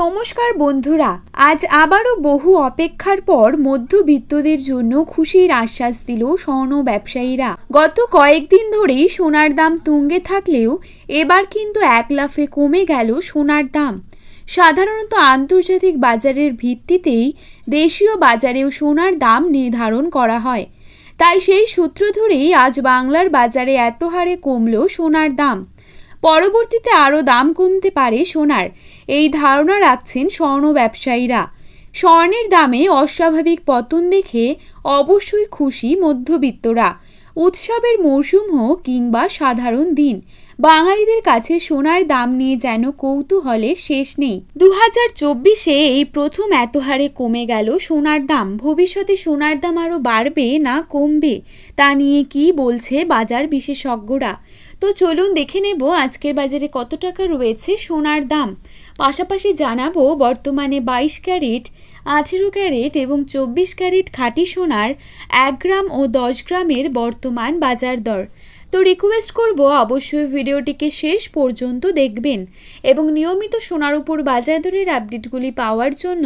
নমস্কার বন্ধুরা, আজ আবারও বহু অপেক্ষার পর মধ্যবিত্তদের জন্য খুশির আশ্বাস দিল স্বর্ণ ব্যবসায়ীরা। গত কয়েকদিন ধরেই সোনার দাম তুঙ্গে থাকলেও এবার কিন্তু এক লাফে কমে গেল সোনার দাম। সাধারণত আন্তর্জাতিক বাজারের ভিত্তিতেই দেশীয় বাজারেও সোনার দাম নির্ধারণ করা হয়। তাই সেই সূত্র ধরেই আজ বাংলার বাজারে এত হারে কমল সোনার দাম। পরবর্তীতে আরও দাম কমতে পারে সোনার। এই ধারণা রাখছেন স্বর্ণ ব্যবসায়ীরা। স্বর্ণের দামে অস্বাভাবিক পতন দেখে অবশ্যই খুশি মধ্যবিত্তরা। উৎসবের মরশুম হোক কিংবা সাধারণ দিন বাঙালিদের কাছে সোনার দাম নিয়ে যেন কৌতূহলের শেষ নেই। দু হাজার চব্বিশে এই প্রথম এত হারে কমে গেল সোনার দাম। ভবিষ্যতে সোনার দাম আরও বাড়বে না কমবে? তা নিয়ে কি বলছে বাজার বিশেষজ্ঞরা? তো চলুন দেখে নেব আজকের বাজারে কত টাকা রয়েছে সোনার দাম। পাশাপাশি জানাব বর্তমানে বাইশ ক্যারেট, আঠেরো ক্যারেট এবং চব্বিশ ক্যারেট খাঁটি সোনার এক গ্রাম ও দশ গ্রামের বর্তমান বাজার দর। তো রিকোয়েস্ট করব অবশ্যই ভিডিওটিকে শেষ পর্যন্ত দেখবেন এবং নিয়মিত সোনার উপর বাজার দরের আপডেটগুলি পাওয়ার জন্য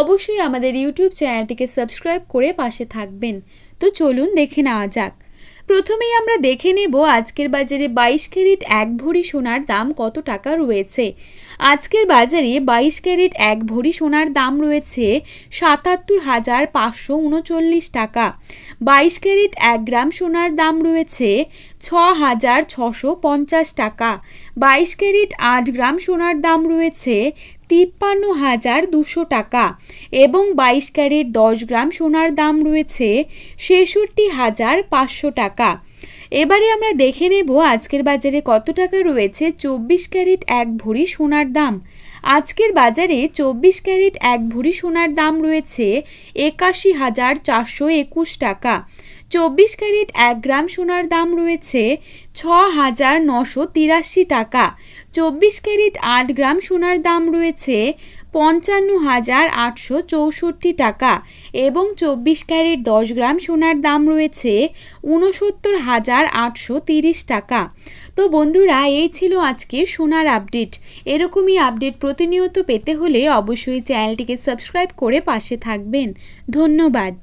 অবশ্যই আমাদের ইউটিউব চ্যানেলটিকে সাবস্ক্রাইব করে পাশে থাকবেন। তো চলুন দেখে নেওয়া যাক। প্রথমেই আমরা দেখে নেব আজকের বাজারে বাইশ ক্যারেট এক ভরি সোনার দাম কত টাকা রয়েছে। আজকের বাজারে বাইশ ক্যারেট এক ভরি সোনার দাম রয়েছে সাতাত্তর হাজার পাঁচশো উনচল্লিশ টাকা। বাইশ ক্যারেট এক গ্রাম সোনার দাম রয়েছে ছ হাজার ছশো পঞ্চাশ টাকা। বাইশ ক্যারেট আট গ্রাম সোনার দাম রয়েছে তিপ্পান্ন হাজার দুশো টাকা এবং বাইশ ক্যারেট দশ গ্রাম সোনার দাম রয়েছে ছেষট্টি হাজার পাঁচশো টাকা। এবারে আমরা দেখে নেব আজকের বাজারে কত টাকা রয়েছে চব্বিশ ক্যারেট এক ভরি সোনার দাম। আজকের বাজারে চব্বিশ ক্যারেট এক ভরি সোনার দাম রয়েছে একাশি হাজার চারশো একুশ টাকা। চব্বিশ ক্যারেট এক গ্রাম সোনার দাম রয়েছে ছ হাজার নশো তিরাশি টাকা। চব্বিশ ক্যারেট আট গ্রাম সোনার দাম রয়েছে পঞ্চান্ন হাজার আটশো চৌষট্টি টাকা এবং চব্বিশ ক্যারেট দশ গ্রাম সোনার দাম রয়েছে ঊনসত্তর হাজার আটশো তিরিশ টাকা। তো বন্ধুরা, এই ছিল আজকে সোনার আপডেট। এরকমই আপডেট প্রতিনিয়ত পেতে হলে অবশ্যই চ্যানেলটিকে সাবস্ক্রাইব করে পাশে থাকবেন। ধন্যবাদ।